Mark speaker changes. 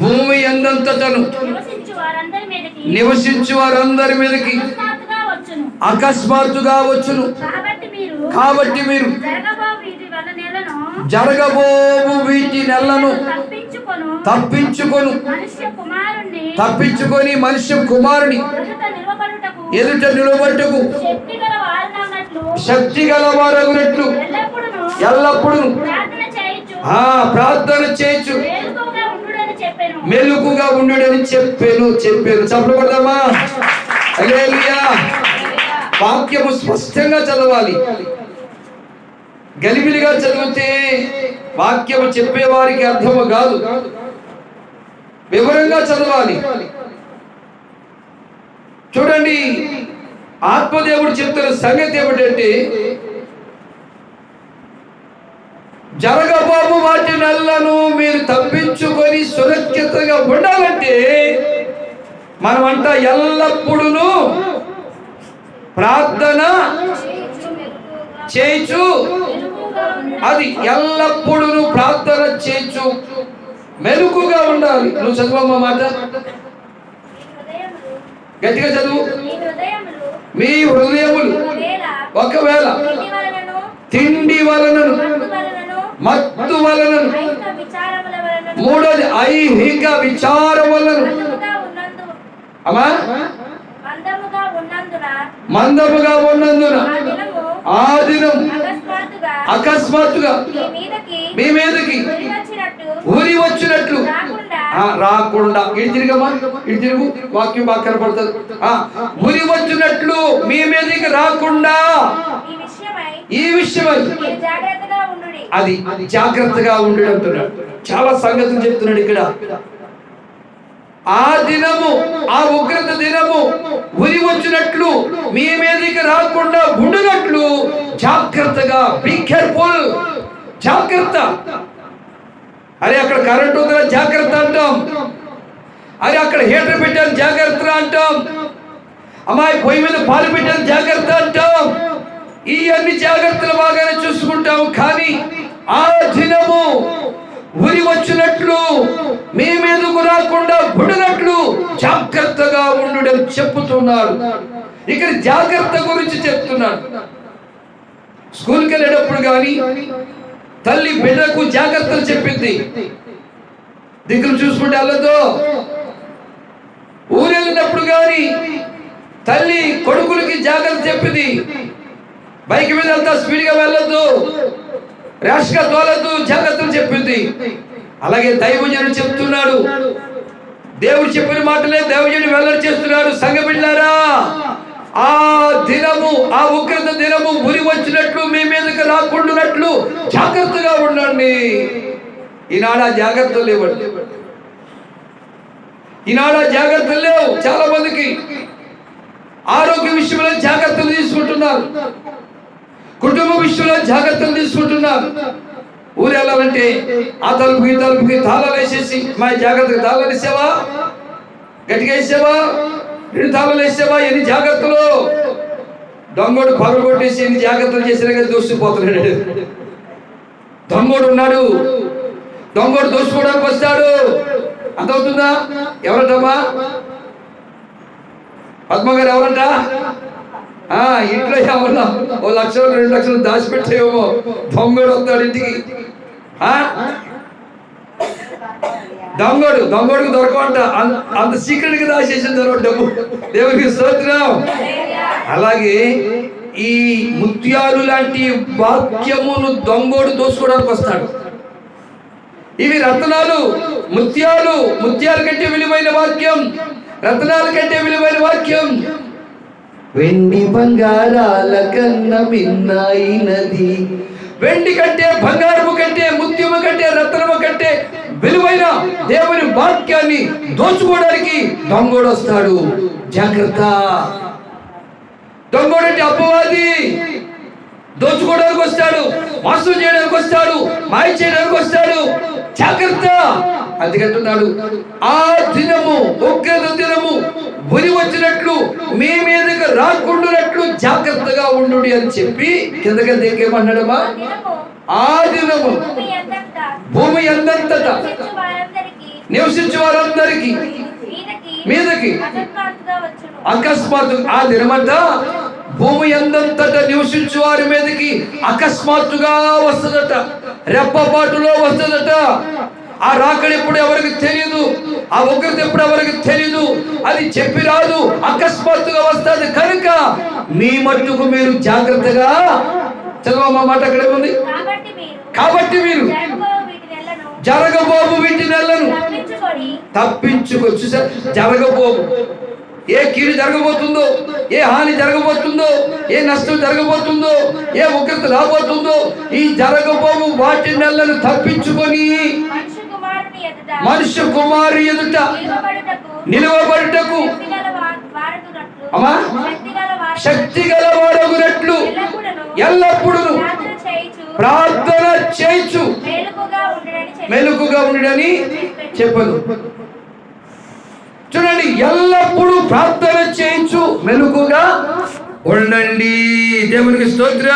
Speaker 1: భూమి
Speaker 2: ఎందంతటను
Speaker 1: నివసించు వారందరి మీదకి. అకస్మాత్తుగా వచ్చును. కాబట్టి మీరు
Speaker 2: జరగబోవు వీటి నెలను
Speaker 1: తప్పించుకొను.
Speaker 2: తప్పించుకొను.
Speaker 1: మనుష్య
Speaker 2: కుమారుని
Speaker 1: ఎదుట
Speaker 2: నిలబట్టుకు
Speaker 1: శక్తి గల
Speaker 2: గలవారగునట్లు
Speaker 1: ఎల్లప్పుడూ
Speaker 2: ఆ ప్రార్థన చేయొచ్చు
Speaker 1: వేలుకోగా ఉండుడని చెప్పాను.
Speaker 2: మెలుకుగా ఉండుడని చెప్పాను చెప్పాను. చెప్పబడదామా వాక్యము స్పష్టంగా చదవాలి. గలిబిలిగా చదివితే వాక్యము చెప్పేవారికి అర్థము కాదు. వివరంగా చదవాలి. చూడండి ఆత్మదేవుడు చెప్తున్న సంగతి ఏమిటంటే జరగబోవు వాటి నెలను మీరు తప్పించుకొని సురక్షితంగా ఉండాలంటే మనమంట ఎల్లప్పుడూ ప్రార్థన చేయొచ్చు అది ఎల్లప్పుడూ ప్రార్థన చేయొచ్చు మెరుకుగా ఉండాలి. నువ్వు చదువమ్మ మాట. గట్టిగా చదువు.
Speaker 1: మీ హృదయములు ఒకవేళ తిండి వలనను మత్తు వలన
Speaker 2: మూడోది ఐహిక విచారములను. వలన అమ్మా?
Speaker 1: మందముగా ఉన్నందున.
Speaker 2: మందముగా ఉన్నందున
Speaker 1: ఆ
Speaker 2: దినం
Speaker 1: అకస్మాత్తుగా మీ మీదకి ఉరి
Speaker 2: ఊరి వచ్చినట్లు
Speaker 1: రాకుండా.
Speaker 2: ఆ, ఇటు తిరిగమ్మా ఇటు తిరుగు. వాక్యం బాగా కనపడుతుంది. ఆ, వచ్చినట్లు మీ మీదకి రాకుండా.
Speaker 1: ఈ విషయమై
Speaker 2: అది. జాగ్రత్తగా ఉండు అంటున్నాడు. చాలా సంగతులు చెప్తున్నాడు ఇక్కడ. ఆ దినము ఆ ఉగ్రత దినము ఉరి వచ్చినట్లు మీ మీదకి రాకుండా ఉండునట్లు జాగ్రత్తగా బీ కేర్ఫుల్ జాగ్రత్త. అరే అక్కడ కరెంట్ ఉందా? జాగ్రత్త అంటాం. అరే అక్కడ హీటర్ పెట్టాను? జాగ్రత్త అంటాం. అమ్మాయి పొయ్యి మీద పాలు పెట్టాను? జాగ్రత్త అంటాం. ఈ అన్ని జాగ్రత్తలు బాగానే చూసుకుంటాం కానీ ఆ దినము ఉరి వచ్చినట్లు మీ మీదకు రాకుండా ఉండినట్లు జాగ్రత్తగా ఉండు చెప్తున్నారు ఇక్కడ జాగ్రత్త గురించి చెప్తున్నాడు స్కూల్కి వెళ్ళేటప్పుడు కానీ తల్లి బిడ్డకు జాగ్రత్తలు చెప్పింది. దిక్కులు చూసుకుంటే వెళ్ళదు ఊరెళ్ళినప్పుడు కానీ తల్లి కొడుకులకి జాగ్రత్త చెప్పింది. బైక్ మీద వెళ్తా స్పీడ్గా వెళ్ళొద్దు. ర్యాష్గా తోలద్దు జాగ్రత్తలు చెప్పింది. అలాగే దైవజనుడు చెప్తున్నాడు. దేవుడు చెప్పిన మాటలే దైవజనుడు వెల్లడి చేస్తున్నాడు. సంఘ ఆ దినము ఆ ఉగ్రత దినము ఉరి వచ్చినట్లు మీ మీదకి రాకుండానట్లు జాగ్రత్తగా ఉండండి. ఈనాడు ఆ జాగ్రత్తలు లేవండి. ఈనాడు ఆ జాగ్రత్తలు లేవు. చాలా మందికి ఆరోగ్య విషయంలో జాగ్రత్తలు తీసుకుంటున్నారు. కుటుంబ విషయంలో జాగ్రత్తలు తీసుకుంటున్నారు. ఊరు వెళ్ళాలంటే ఆ తలుపుకి ఈ తలుపుకి తాళాలు వేసేసి మా జాగ్రత్తగా తాళాలు వేసావా? గట్టిగా వేసావా? రెండు తాళాలు వేసావా? ఎన్ని జాగ్రత్తలు? దొంగోడు పగలు కొట్టేసి ఎన్ని జాగ్రత్తలు చేసినా కానీ దోసిపోతున్నాడు దొంగోడు ఉన్నాడు. దొంగోడు దోసుకోవడానికి వస్తాడు. అర్థమవుతుందా? ఎవరంటమ్మా? పద్మ గారు ఎవరంట? ఇంట్లో ఏమన్నా ఓ లక్షలు రెండు లక్షలు దాచిపెట్టేమో దొంగడు వస్తాడు ఇంటికి. దొంగడు దొంగడుకు దొరకమంట అంత సీక్రెట్గా దాచేసింది డబ్బు. దేవునికి స్తోత్రం. అలాగే ఈ ముత్యాలు లాంటి వాక్యమును దొంగోడు దోసుకోవడానికి వస్తాడు. ఇవి రత్నాలు ముత్యాలు ముత్యాల కంటే విలువైన వాక్యం. రత్నాల కంటే విలువైన వాక్యం. వెండి బంగారాల కన్న మిన్నాయినది వెండి కంటే బంగారము కంటే ముత్యము కంటే రత్నము కంటే విలువైన దేవుని వాక్యాన్ని దోచుకోవడానికి దొంగోడు వస్తాడు జాగ్రత్త. దొంగోడంటే అపవాది. దోచుకోవడానికి వస్తాడు. మోసం చేయడానికి వస్తాడు. మాయ చేయడానికి వస్తాడు. జాగ్రత్త. అందుకంటున్నాడు ఆ దినము ఉగ్రత దినము ఉరి వచ్చినట్లు మీ మీదకి రాకుండానట్లు జాగ్రత్తగా ఉండు అని చెప్పి కిందకి దిగేమన్నాడమ్మా
Speaker 1: ఆ దినము
Speaker 2: ఆ
Speaker 1: భూమి
Speaker 2: ఎంతంతట?
Speaker 1: నివసించు వారందరికీ.
Speaker 2: నివసించే వారందరికీ
Speaker 1: మీదకి.
Speaker 2: అకస్మాత్తు. ఆ దినమంట భూమి ఎంతంతట నివసించు వారి మీదకి అకస్మాత్తుగా వస్తుందట. రెప్పపాటులో వస్తుందట. ఆ రాకడ ఎప్పుడు ఎవరికి తెలియదు ఆ ఉగ్రత ఎప్పుడు ఎవరికి తెలియదు అది చెప్పి రాదు. అకస్మాత్తుగా వస్తుంది కనుక మీ మట్టుకు మీరు జాగ్రత్తగా చదవమ్మ మాట అక్కడ ఉంది?
Speaker 1: కాబట్టి మీరు నెలను
Speaker 2: జరగబోబు వీటి నెలను తప్పించుకో చూసా జరగబోవు. ఏ కీడు జరగబోతుందో ఏ హాని జరగబోతుందో ఏ నష్టం జరగబోతుందో ఏ ఉగ్రత రాబోతుందో ఈ జరగబోవు వాటి నెలలను తప్పించుకొని
Speaker 1: మనుష్య
Speaker 2: కుమారు ఎదుట నిలవబడుటకు అమ్మా? శక్తి గలవాడగునట్లు
Speaker 1: ఎల్లప్పుడును
Speaker 2: ఎల్లప్పుడూ
Speaker 1: ప్రార్థన చేయుచు
Speaker 2: చేయొచ్చు
Speaker 1: మేలుకుగా ఉండడని చెప్పి
Speaker 2: మెలకుగా ఉండడని చెప్పను చూడండి ఎల్లప్పుడూ ప్రార్థన చేయించు మెలకుగా ఉండండి. దేవునికి స్తోత్రం.